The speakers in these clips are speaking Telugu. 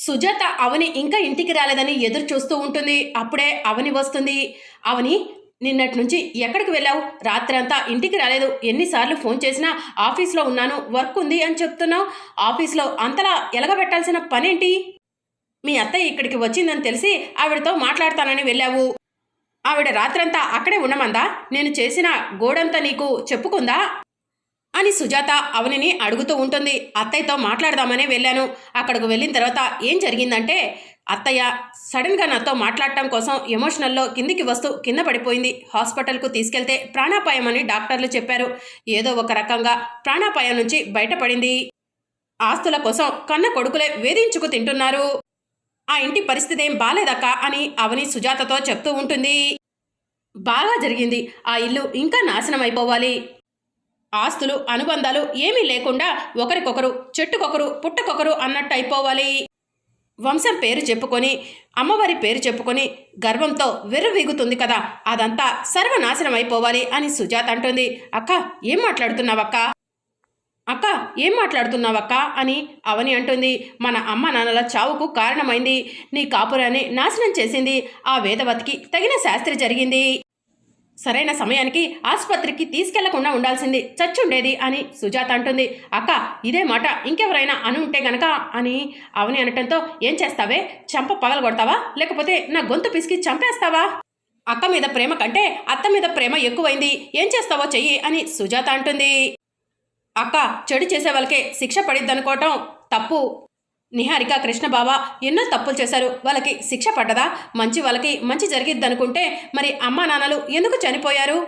సుజాత అవని ఇంకా ఇంటికి రాలేదని ఎదురు చూస్తూ ఉంటుంది. అప్పుడే అవని వస్తుంది. అవని నిన్నటి నుంచి ఎక్కడికి వెళ్ళావు? రాత్రంతా ఇంటికి రాలేదు. ఎన్నిసార్లు ఫోన్ చేసినా ఆఫీస్లో ఉన్నాను. వర్క్ ఉంది అని చెప్తున్నావు. ఆఫీస్లో అంతలా ఎలగబెట్టాల్సిన పనేంటి? మీ అత్తయ్య ఇక్కడికి వచ్చిందని తెలిసి ఆవిడతో మాట్లాడతానని వెళ్ళావు. ఆవిడ రాత్రంతా అక్కడే ఉండమందా? నేను చేసిన గోడంతా నీకు చెప్పుకుందా? అని సుజాత అవనిని అడుగుతూ ఉంటుంది. అత్తయ్యతో మాట్లాడదామనే వెళ్ళాను. అక్కడికి వెళ్ళిన తర్వాత ఏం జరిగిందంటే అత్తయ్య సడన్గా నాతో మాట్లాడటం కోసం ఎమోషనల్లో కిందికి వస్తూ కింద పడిపోయింది. హాస్పిటల్కు తీసుకెళ్తే ప్రాణాపాయం అని డాక్టర్లు చెప్పారు. ఏదో ఒక రకంగా ప్రాణాపాయం నుంచి బయటపడింది. ఆస్తుల కోసం కన్న కొడుకులే వేధించుకు తింటున్నారు. ఆ ఇంటి పరిస్థితి ఏం బాలేదక్క అని అవని సుజాతతో చెప్తూ ఉంటుంది. బాగా జరిగింది. ఆ ఇల్లు ఇంకా నాశనం అయిపోవాలి ఆస్తులు అనుబంధాలు ఏమీ లేకుండా ఒకరికొకరు చెట్టుకొకరు పుట్టకొకరు అన్నట్టు అయిపోవాలి. వంశం పేరు చెప్పుకొని అమ్మవారి పేరు చెప్పుకొని గర్వంతో వెర్రవీగుతుంది కదా. అదంతా సర్వనాశనం అయిపోవాలి అని సుజాత అంటుంది. అక్క ఏం మాట్లాడుతున్నావక్క? అక్క ఏం మాట్లాడుతున్నావక్క అని అవని అంటుంది. మన అమ్మ నాన్నల చావుకు కారణమైంది. నీ కాపురాన్ని నాశనం చేసింది. ఆ వేదవతికి తగిన శాస్త్రి జరిగింది. సరైన సమయానికి ఆసుపత్రికి తీసుకెళ్ళకుండా ఉండాల్సింది చచ్చుండేది అని సుజాత అంటుంది. అక్క ఇదే మాట ఇంకెవరైనా అని ఉంటే గనక అని అవని అనటంతో ఏం చేస్తావే? చంప పగలగొడతావా లేకపోతే నా గొంతు పిసికి చంపేస్తావా? అక్క మీద ప్రేమ కంటే అత్త మీద ప్రేమ ఎక్కువైంది. ఏం చేస్తావో చెయ్యి అని సుజాత అంటుంది. అక్క చెడు చేసే వాళ్ళకే శిక్ష పడిద్దనుకోవటం తప్పు. నిహారిక కృష్ణబావ ఎన్నో తప్పులు చేశారు. వాళ్ళకి శిక్ష పడ్డదా? మంచి వాళ్ళకి మంచి జరిగిద్దనుకుంటే మరి అమ్మా నాన్నలు ఎందుకు చనిపోయారు?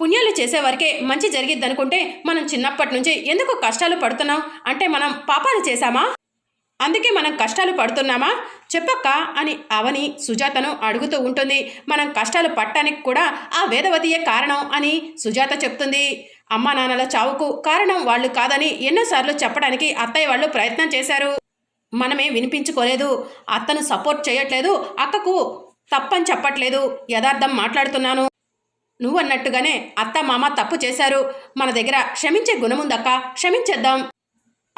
పుణ్యాలు చేసేవారికే మంచి జరిగిద్దనుకుంటే మనం చిన్నప్పటి నుంచి ఎందుకు కష్టాలు పడుతున్నాం? అంటే మనం పాపాలు చేశామా? అందుకే మనం కష్టాలు పడుతున్నామా? చెప్పక్క అని అవని సుజాతను అడుగుతూ ఉంటుంది. మనం కష్టాలు పట్టడానికి కూడా ఆ వేదవతియే కారణం అని సుజాత చెప్తుంది. అమ్మా నాన్నల చావుకు కారణం వాళ్ళు కాదని ఎన్నోసార్లు చెప్పడానికి అత్తయ్య వాళ్ళు ప్రయత్నం చేశారు. మనమే వినిపించుకోలేదు అత్తను సపోర్ట్ చేయట్లేదు అక్కకు తప్పని చెప్పట్లేదు యథార్థం మాట్లాడుతున్నాను. నువ్వన్నట్టుగానే అత్త మామ తప్పు చేశారు. మన దగ్గర క్షమించే గుణముందక్క క్షమించేద్దాం.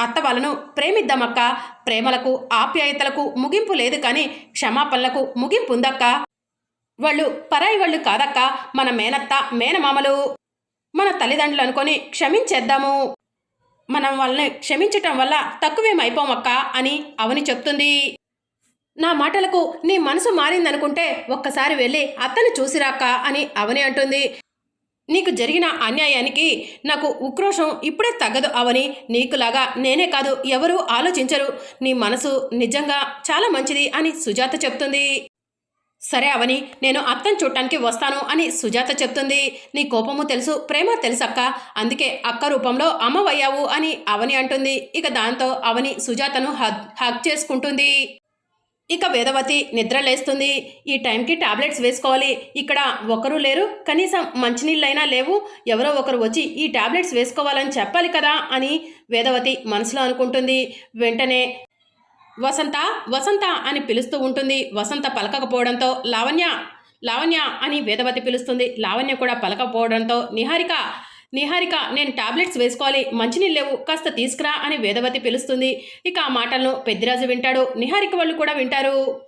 అత్త వాళ్ళను ప్రేమిద్దామక్క. ప్రేమలకు ఆప్యాయతలకు ముగింపు లేదు కానీ క్షమాపణలకు ముగింపు ఉందక్క. వాళ్ళు పరాయి వాళ్ళు కాదక్క మన మేనత్త మేనమామలు. మన తల్లిదండ్రులు అనుకొని క్షమించేద్దాము. మనం వాళ్ళని క్షమించటం వల్ల తక్కువేమైపోమక్క అని అవని చెప్తుంది. నా మాటలకు నీ మనసు మారిందనుకుంటే ఒక్కసారి వెళ్ళి అత్తని చూసిరాక్క అని అవని అంటుంది. నీకు జరిగిన అన్యాయానికి నాకు ఉక్రోషం ఇప్పుడే తగ్గదు అవని. నీకులాగా నేనే కాదు ఎవరూ ఆలోచించరు. నీ మనసు నిజంగా చాలా మంచిది అని సుజాత చెప్తుంది. సరే అవని నేను అత్తని చూడటానికి వస్తాను అని సుజాత చెప్తుంది. నీ కోపము తెలుసు ప్రేమ తెలుసక్క. అందుకే అక్క రూపంలో అమ్మవయ్యావు అని అవని అంటుంది. ఇక దాంతో అవని సుజాతను హగ్ హగ్ చేసుకుంటుంది. ఇక వేదవతి నిద్ర లేస్తుంది. ఈ టైంకి టాబ్లెట్స్ వేసుకోవాలి. ఇక్కడ ఒకరు లేరు కనీసం మంచినీళ్ళైనా లేవు. ఎవరో ఒకరు వచ్చి ఈ టాబ్లెట్స్ వేసుకోవాలని చెప్పాలి కదా అని వేదవతి మనసులో అనుకుంటుంది. వెంటనే వసంత వసంత అని పిలుస్తూ ఉంటుంది. వసంత పలకకపోవడంతో లావణ్య లావణ్య అని వేదవతి పిలుస్తుంది. లావణ్య కూడా పలకపోవడంతో నిహారిక నిహారిక నేను టాబ్లెట్స్ వేసుకోవాలి మంచినీళ్ళు లేవు కాస్త తీసుకురా అని వేదవతి పిలుస్తుంది. ఇక ఆ మాటలను పెద్దిరాజు వింటాడు. నిహారిక వాళ్ళు కూడా వింటారు.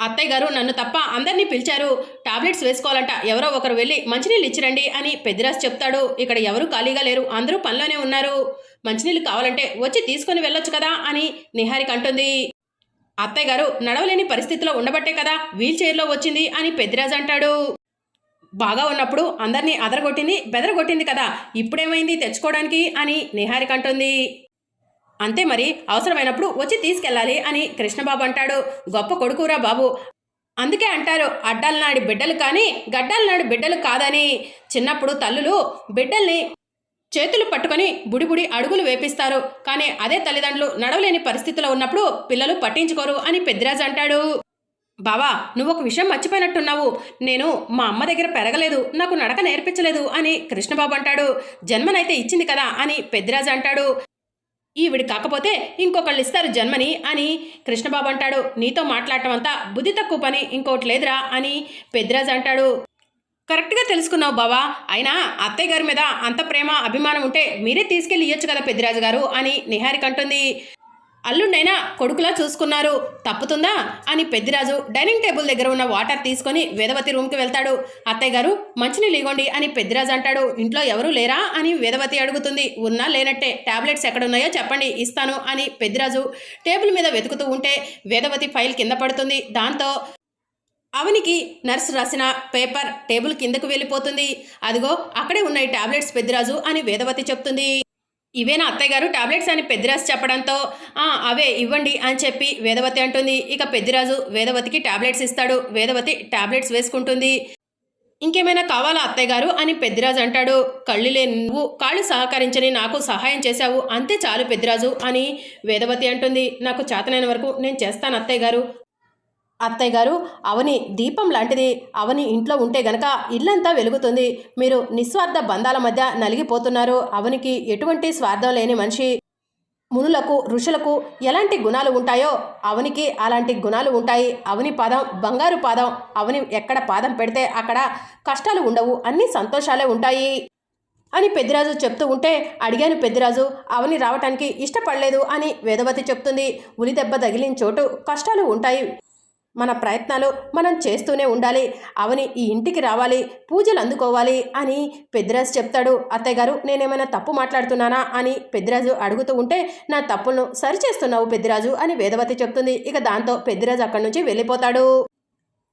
అత్తయ్య గారు నన్ను తప్ప అందరినీ పిలిచారు. టాబ్లెట్స్ వేసుకోవాలంట. ఎవరో ఒకరు వెళ్ళి మంచినీళ్ళు ఇచ్చిరండి అని పెద్దిరాజు చెప్తాడు. ఇక్కడ ఎవరు ఖాళీగా లేరు. అందరూ పనిలోనే ఉన్నారు. మంచినీళ్ళు కావాలంటే వచ్చి తీసుకొని వెళ్ళొచ్చు కదా అని నిహారిక అంటుంది. అత్తయ్య గారు నడవలేని పరిస్థితిలో ఉండబట్టే కదా వీల్ చైర్లో వచ్చింది అని పెద్దిరాజు అంటాడు. బాగా ఉన్నప్పుడు అందరినీ అదరగొట్టింది బెదరగొట్టింది కదా ఇప్పుడేమైంది తెచ్చుకోవడానికి అని నిహారిక అంటుంది. అంతే మరి అవసరమైనప్పుడు వచ్చి తీసుకెళ్ళాలి అని కృష్ణబాబు అంటాడు. గొప్ప కొడుకురా బాబు. అందుకే అంటారు అడ్డాల నాడి బిడ్డలు కానీ గడ్డాల నాడి బిడ్డలు కాదని. చిన్నప్పుడు తల్లులు బిడ్డల్ని చేతులు పట్టుకొని బుడిబుడి అడుగులు వేపిస్తారు. కానీ అదే తల్లిదండ్రులు నడవలేని పరిస్థితిలో ఉన్నప్పుడు పిల్లలు పట్టించుకోరు అని పెద్దిరాజు అంటాడు. బావా నువ్వు ఒక విషయం మర్చిపోయినట్టున్నావు. నేను మా అమ్మ దగ్గర పెరగలేదు నాకు నడక నేర్పించలేదు అని కృష్ణబాబు అంటాడు. జన్మనైతే ఇచ్చింది కదా అని పెద్దిరాజు అంటాడు. ఈవిడి కాకపోతే ఇంకొకళ్ళు ఇస్తారు జన్మని అని కృష్ణబాబు అంటాడు. నీతో మాట్లాడటం అంతా బుద్ధి తక్కువ పని ఇంకోటి లేదురా అని పెద్దిరాజు అంటాడు. కరెక్ట్గా తెలుసుకున్నావు బావా. అయినా అత్తయ్య గారి మీద అంత ప్రేమ అభిమానం ఉంటే మీరే తీసుకెళ్ళి కదా పెద్దిరాజు గారు అని నిహారిక అంటుంది. అల్లుండైనా కొడుకులా చూసుకున్నారు. తప్పుతుందా? అని పెద్దిరాజు డైనింగ్ టేబుల్ దగ్గర ఉన్న వాటర్ తీసుకొని వేదవతి రూమ్కి వెళ్తాడు. అత్తయ్య గారు మంచినీళ్ళు ఇవ్వండి అని పెద్దిరాజు అంటాడు. ఇంట్లో ఎవరూ లేరా? అని వేదవతి అడుగుతుంది. ఉన్నా లేనట్టే. టాబ్లెట్స్ ఎక్కడున్నాయో చెప్పండి ఇస్తాను అని పెద్దిరాజు టేబుల్ మీద వెతుకుతూ ఉంటే వేదవతి ఫైల్ కింద పడుతుంది. దాంతో అవనికి నర్స్ రాసిన పేపర్ టేబుల్ కిందకు వెళ్ళిపోతుంది. అదిగో అక్కడే ఉన్నాయి టాబ్లెట్స్ పెద్దిరాజు అని వేదవతి చెప్తుంది. ఇవేనా అత్తయ్య గారు టాబ్లెట్స్ అని పెద్దిరాజు చెప్పడంతో "ఆ, అవే ఇవ్వండి అని చెప్పి వేదవతి అంటుంది. ఇక పెద్దిరాజు వేదవతికి టాబ్లెట్స్ ఇస్తాడు. వేదవతి టాబ్లెట్స్ వేసుకుంటుంది. ఇంకేమైనా కావాలా అత్తయ్య గారు? అని పెద్దిరాజు అంటాడు. కళ్ళు లేని నువ్వు కాళ్ళు సహకరించని నాకు సహాయం చేశావు. అంతే చాలు పెద్దిరాజు అని వేదవతి అంటుంది. నాకు చేతనైన వరకు నేను చేస్తాను అత్తయ్య గారు. అత్తయ్య గారు అవని దీపం లాంటిది అవని ఇంట్లో ఉంటే గనక ఇల్లంతా వెలుగుతుంది. మీరు నిస్వార్థ బంధాల మధ్య నలిగిపోతున్నారు. అవనికి ఎటువంటి స్వార్థం లేని మనిషి. మునులకు ఋషులకు ఎలాంటి గుణాలు ఉంటాయో అవనికి అలాంటి గుణాలు ఉంటాయి. అవని పాదం బంగారు పాదం అవని ఎక్కడ పాదం పెడితే అక్కడ కష్టాలు ఉండవు అన్ని సంతోషాలే ఉంటాయి. అని పెద్దిరాజు చెప్తూ ఉంటే అడిగాను పెద్దిరాజు అవని రావటానికి ఇష్టపడలేదు అని వేదవతి చెప్తుంది. ఉలి దెబ్బ తగిలిన చోటు కష్టాలు ఉంటాయి. మన ప్రయత్నాలు మనం చేస్తూనే ఉండాలి. అవని ఈ ఇంటికి రావాలి పూజలు అందుకోవాలి అని పెద్దిరాజు చెప్తాడు. అత్తయ్య గారు నేనేమైనా తప్పు మాట్లాడుతున్నానా అని పెద్దిరాజు అడుగుతూ ఉంటే నా తప్పులను సరిచేస్తున్నావు పెద్దిరాజు అని వేదవతి చెప్తుంది. ఇక దాంతో పెద్దిరాజు అక్కడి నుంచి వెళ్ళిపోతాడు.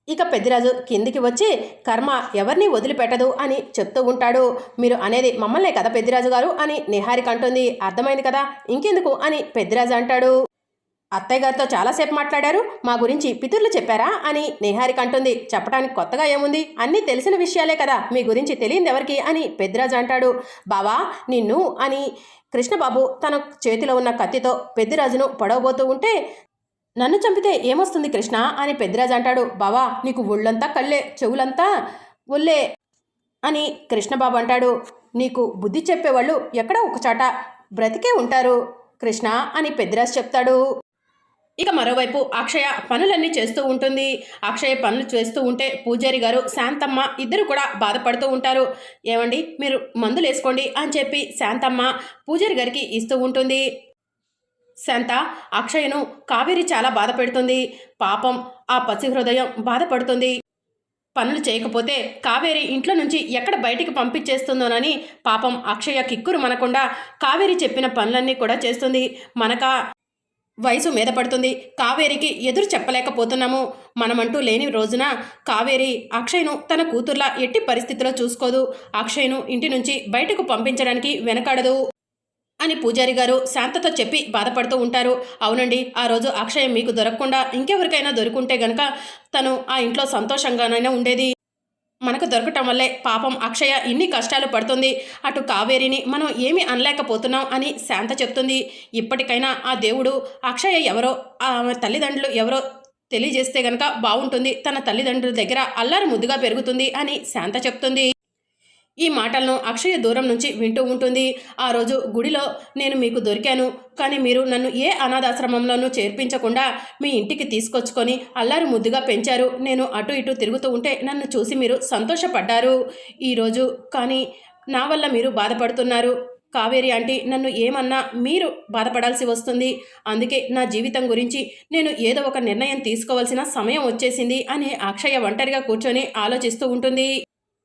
ఇక పెద్దిరాజు కిందికి వచ్చి కర్మ ఎవరిని వదిలిపెట్టదు అని చెప్తూ ఉంటాడు. మీరు అనేది మమ్మల్నే కదా పెద్దిరాజు గారు అని నిహారిక అంటుంది. అర్థమైంది కదా ఇంకెందుకు అని పెద్దిరాజు అంటాడు. అత్తయ్య గారితో చాలాసేపు మాట్లాడారు. మా గురించి పితుర్లు చెప్పారా? అని నిహారిక అంటుంది. చెప్పడానికి కొత్తగా ఏముంది? అన్నీ తెలిసిన విషయాలే కదా. మీ గురించి తెలియంది ఎవరికి? అని పెద్దిరాజు అంటాడు. బావా నిన్ను అని కృష్ణబాబు తన చేతిలో ఉన్న కత్తితో పెద్దిరాజును పొడవబోతూ ఉంటే నన్ను చంపితే ఏమొస్తుంది కృష్ణ? అని పెద్దిరాజు అంటాడు. బావా నీకు ఒళ్ళంతా కళ్ళే చెవులంతా ఒళ్ళే అని కృష్ణబాబు అంటాడు. నీకు బుద్ధి చెప్పేవాళ్ళు ఎక్కడో ఒకచాట బ్రతికే ఉంటారు కృష్ణ అని పెద్దిరాజు చెప్తాడు. ఇక మరోవైపు అక్షయ పనులన్నీ చేస్తూ ఉంటుంది. అక్షయ పనులు చేస్తూ ఉంటే పూజారి గారు శాంతమ్మ ఇద్దరు కూడా బాధపడుతూ ఉంటారు. ఏమండి? మీరు మందులు వేసుకోండి అని చెప్పి శాంతమ్మ పూజారి గారికి ఇస్తూ ఉంటుంది. శాంత అక్షయను కావేరి చాలా బాధ పెడుతుంది. పాపం ఆ పసి హృదయం బాధపడుతుంది. పనులు చేయకపోతే కావేరి ఇంట్లో నుంచి ఎక్కడ బయటికి పంపించేస్తుందోనని పాపం అక్షయ కిక్కురు మనకుండా కావేరి చెప్పిన పనులన్నీ కూడా చేస్తుంది. మనక వయసు మీద పడుతుంది. కావేరికి ఎదురు చెప్పలేకపోతున్నాము. మనమంటూ లేని రోజున కావేరి అక్షయ్ను తన కూతుర్లా ఎట్టి పరిస్థితిలో చూసుకోదు. అక్షయ్ను ఇంటి నుంచి బయటకు పంపించడానికి వెనకాడదు అని పూజారి గారు శాంతతో చెప్పి బాధపడుతూ ఉంటారు. అవునండి ఆ రోజు అక్షయ్ మీకు దొరకకుండా ఇంకెవరికైనా దొరుకుంటే గనక తను ఆ ఇంట్లో సంతోషంగానైనా ఉండేది. మనకు దొరకటం వల్లే పాపం అక్షయ ఇన్ని కష్టాలు పడుతుంది. అటు కావేరిని మనం ఏమీ అనలేకపోతున్నాం అని శాంత చెప్తుంది. ఇప్పటికైనా ఆ దేవుడు అక్షయ ఎవరో ఆమె తల్లిదండ్రులు ఎవరో తెలియజేస్తే గనక బాగుంటుంది తన తల్లిదండ్రుల దగ్గర అల్లారు ముద్దుగా పెరుగుతుంది అని శాంత చెప్తుంది. ఈ మాటలను అక్షయ దూరం నుంచి వింటూ ఉంటుంది. ఆ రోజు గుడిలో నేను మీకు దొరికాను. కానీ మీరు నన్ను ఏ అనాథాశ్రమంలోనూ చేర్పించకుండా మీ ఇంటికి తీసుకొచ్చుకొని అల్లారు ముద్దుగా పెంచారు. నేను అటు ఇటు తిరుగుతూ ఉంటే నన్ను చూసి మీరు సంతోషపడ్డారు. ఈరోజు కానీ నా వల్ల మీరు బాధపడుతున్నారు. కావేరి ఆంటీ నన్ను ఏమన్నా మీరు బాధపడాల్సి వస్తుంది? అందుకే నా జీవితం గురించి నేను ఏదో ఒక నిర్ణయం తీసుకోవాల్సిన సమయం వచ్చేసింది అని అక్షయ ఒంటరిగా కూర్చొని ఆలోచిస్తూ ఉంటుంది.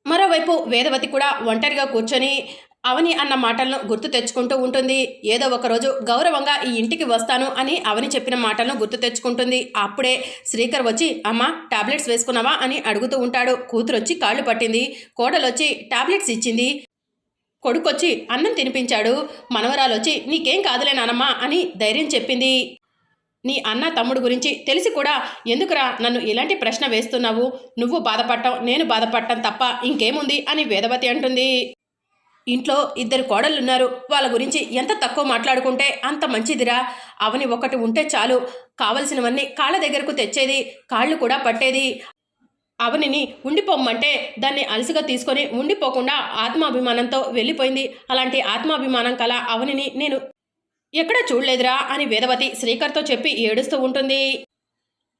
మరోవైపు వేదవతి కూడా ఒంటరిగా కూర్చొని అవని అన్న మాటలను గుర్తు తెచ్చుకుంటూ ఉంటుంది. ఏదో ఒకరోజు గౌరవంగా ఈ ఇంటికి వస్తాను అని అవని చెప్పిన మాటలను గుర్తు తెచ్చుకుంటుంది. అప్పుడే శ్రీకర్ వచ్చి అమ్మ టాబ్లెట్స్ వేసుకున్నావా? అని అడుగుతూ ఉంటాడు. కూతురు వచ్చి కాళ్ళు పట్టింది. కోడలొచ్చి టాబ్లెట్స్ ఇచ్చింది. కొడుకొచ్చి అన్నం తినిపించాడు. మనవరాలొచ్చి నీకేం కాదులే నానమ్మా అని ధైర్యం చెప్పింది. నీ అన్న తమ్ముడు గురించి తెలిసి కూడా ఎందుకురా నన్ను ఇలాంటి ప్రశ్న వేస్తున్నావు? నువ్వు బాధపడటం నేను బాధపడటం తప్ప ఇంకేముంది అని వేదవతి అంటుంది. ఇంట్లో ఇద్దరు కోడళ్ళున్నారు. వాళ్ళ గురించి ఎంత తక్కువ మాట్లాడుకుంటే అంత మంచిదిరా. అవని ఒకటి ఉంటే చాలు. కావలసినవన్నీ కాళ్ళ దగ్గరకు తెచ్చేది కాళ్ళు కూడా పట్టేది. అవనిని ఉండిపోమ్మంటే దాన్ని అలసిగా తీసుకొని ఉండిపోకుండా ఆత్మాభిమానంతో వెళ్ళిపోయింది. అలాంటి ఆత్మాభిమానం కల అవనిని నేను ఎక్కడా చూడలేదురా అని వేదవతి శ్రీకర్తో చెప్పి ఏడుస్తూ ఉంటుంది.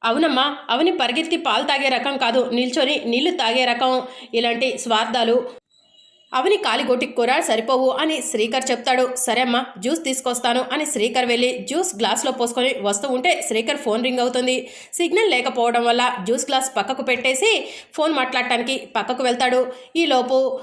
అవునమ్మా అవని పరిగెత్తి పాలు తాగే రకం కాదు నిల్చొని నీళ్ళు తాగే రకం. ఇలాంటి స్వార్థాలు. అవని కాలిగోటి కూర సరిపోవు అని శ్రీకర్ చెప్తాడు. సరే అమ్మా జ్యూస్ తీసుకొస్తాను అని శ్రీకర్ వెళ్ళి జ్యూస్ గ్లాస్లో పోసుకొని వస్తూ ఉంటే శ్రీకర్ ఫోన్ రింగ్ అవుతుంది. సిగ్నల్ లేకపోవడం వల్ల జ్యూస్ గ్లాస్ పక్కకు పెట్టేసి ఫోన్ మాట్లాడటానికి పక్కకు వెళ్తాడు. ఈలోపు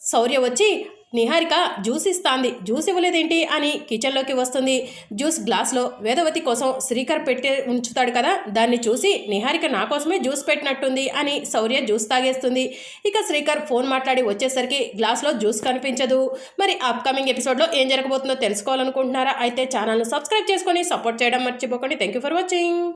శౌర్య వచ్చి నిహారిక జ్యూస్ ఇస్తాంది. జ్యూస్ ఇవ్వలేదేంటి అని కిచెన్లోకి వస్తుంది. జ్యూస్ గ్లాస్లో వేదవతి కోసం శ్రీకర్ పెట్టి ఉంచుతాడు కదా దాన్ని చూసి నిహారిక నా కోసమే జ్యూస్ పెట్టినట్టుంది అని శౌర్య జ్యూస్ తాగేస్తుంది. ఇక శ్రీకర్ ఫోన్ మాట్లాడి వచ్చేసరికి గ్లాస్లో జ్యూస్ కనిపించదు. మరి అప్కమింగ్ ఎపిసోడ్లో ఏం జరగబోతుందో తెలుసుకోవాలనుకుంటున్నారా? అయితే ఛానల్ను సబ్స్క్రైబ్ చేసుకొని సపోర్ట్ చేయడం మర్చిపోకండి. Thank you for watching.